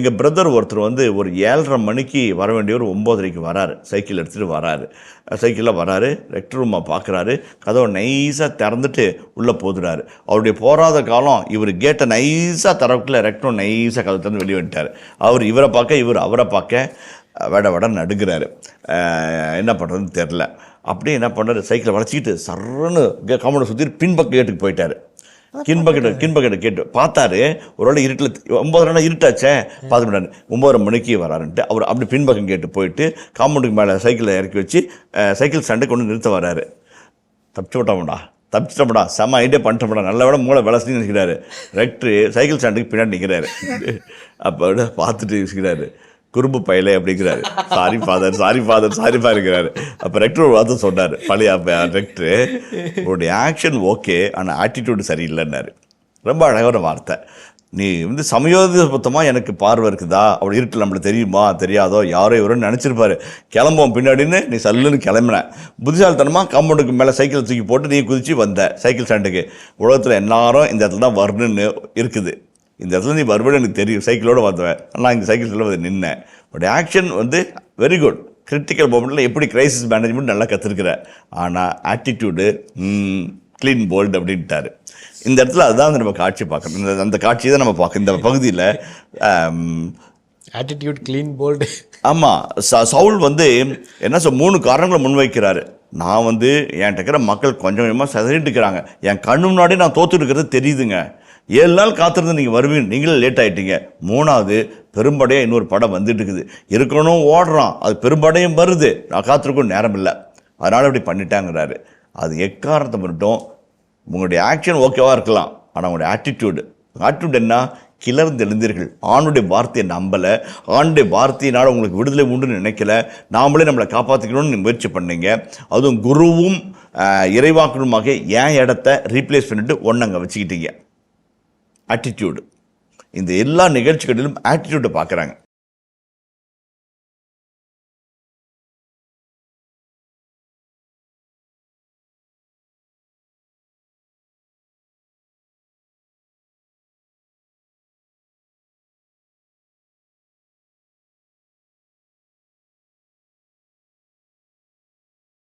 எங்கள் பிரதர் ஒருத்தர் வந்து ஒரு ஏழரை மணிக்கு வர வேண்டியவர் ஒம்போதரைக்கு வராரு. சைக்கிள் எடுத்துகிட்டு வராரு. சைக்கிளில் வராரு. ரெக்டர் ரூமாக பார்க்குறாரு கதவை நைஸாக திறந்துட்டு உள்ளே போதுறாரு. அவருடைய போராத காலம் இவர் கேட்டை நைஸாக திறக்கல ரெக்டரும் நைஸாக கதை திறந்து வெளியே வந்துட்டார். அவர் இவரை பார்க்க இவர் அவரை பார்க்க வட வட நடுங்கிறாரு. என்ன பண்ணுறதுன்னு தெரில அப்படியே என்ன பண்ணுறாரு சைக்கிளை வளைச்சிக்கிட்டு சர்ன்னு கம்மனை சுற்றி பின்பக்க கேட்டுக்கு போயிட்டார். கின்பக்கிட்ட கின்பக்கிட்ட கேட்டு பார்த்தாரு. ஒரு வேளை இருட்டில் ஒம்பது நாள் இருட்டாச்சே? பார்த்து விட்டாரு ஒம்பதரை மணிக்கு வராருன்ட்டு அவர் அப்படி பின்பக்கம் கேட்டு போயிட்டு காம்பவுண்டுக்கு மேலே சைக்கிளை இறக்கி வச்சு சைக்கிள் ஸ்டாண்டை கொண்டு நிறுத்த வராரு. தப்பிச்சு விட்டோம்டா தப்பிச்சிட்டோம்டா. செம ஐடியா பண்ணிட்டோம்டா. நல்ல விட மூளை விளசின்னு நிற்கிறாரு ரெக்டரு சைக்கிள் ஸ்டாண்டுக்கு பின்னாடி நிற்கிறாரு அப்போ பார்த்துட்டு இருக்கிறாரு குறும்பு பயலே அப்படிங்கிறாரு. Sorry father sorry father sorry இருக்கிறாரு. அப்போ ரெக்டர் ஒரு வார்த்தை சொன்னார். பழைய ரெக்டரு உங்களுடைய ஆக்ஷன் ஓகே ஆனால் ஆட்டிடியூடு சரியில்லைன்னாரு. ரொம்ப அழகான வார்த்தை. நீ வந்து சமயோதிபத்தமாக எனக்கு பார்வை இருக்குதா? அப்படி இருக்கு நம்மளுக்கு தெரியுமா? தெரியாதோ? யாரோ இவரோன்னு நினச்சிருப்பாரு. கிளம்புவோம் பின்னாடின்னு நீ சல்லுன்னு கிளம்புன. புத்திசாலித்தனமாக காம்பவுண்டுக்கு மேலே சைக்கிள் தூக்கி போட்டு நீ குதிச்சு வந்த. சைக்கிள் ஸ்டாண்டுக்கு உலகத்தில் எல்லாரும் இந்த இடத்துல தான் வரணுன்னு இருக்குது. இந்த இடத்துல நீ வருவேன்னு எனக்கு தெரியும் சைக்கிளோடு வந்தவன். நான் இந்த சைக்கிள் சொல்ல வந்து நின்னேன். பட் ஆக்ஷன் வந்து வெரி குட் கிரிட்டிக்கல் மூமெண்ட்டில் எப்படி கிரைசிஸ் மேனேஜ்மெண்ட் நல்லா கற்றுருக்குற ஆனால் ஆட்டிடியூடு க்ளீன் போல்டு அப்படின்ட்டாரு. இந்த இடத்துல அதுதான் வந்து நம்ம காட்சி பார்க்கணும். இந்த அந்த காட்சியை தான் நம்ம பார்க்கணும் இந்த பகுதியில் ஆட்டிடியூட் க்ளீன் போல்டு ஆமாம் ச சவுல் வந்து என்ன சொல் மூணு காரணங்களை முன்வைக்கிறாரு. நான் வந்து என்கிட்ட இருக்கிற மக்கள் கொஞ்சம் கொஞ்சமாக சிதறிட்டு இருக்கிறாங்க. என் கண்ணு முன்னாடி நான் தோத்துட்டு இருக்கிறது தெரியுதுங்க. ஏழு நாள் காத்திருந்து நீங்கள் வருவீங்க. நீங்களே லேட் ஆகிட்டீங்க மூணாவது பெரும்படையாக இன்னொரு படம் வந்துட்டு இருக்குது. இருக்கணும் ஓடுறான். அது பெரும்படையும் வருது. நான் காத்திருக்கும் நேரம் இல்லை. அதனால் இப்படி பண்ணிட்டாங்கிறாரு. அது எக்காரணத்தை மட்டும் உங்களுடைய ஆக்ஷன் ஓகேவாக இருக்கலாம். ஆனால் உங்களுடைய ஆட்டிடியூடு ஆட்டிடியூட் என்ன? கிளர்ந்து எழுந்தீர்கள். ஆணுடைய வார்த்தையை நம்பலை. ஆணுடைய வார்த்தையினால் உங்களுக்கு விடுதலை உண்டுன்னு நினைக்கல. நாமளே நம்மளை காப்பாற்றிக்கணும்னு முயற்சி பண்ணீங்க. அதுவும் குருவும் இறைவாக்கணுமாக ஏன் என் இடத்த ரீப்ளேஸ் பண்ணிட்டு ஒன்று அங்கே வச்சுக்கிட்டீங்க? ஆட்டிடியூடு இந்த எல்லா நிகழ்ச்சிகளிலும் ஆட்டிடியூட்டை பார்க்குறாங்க.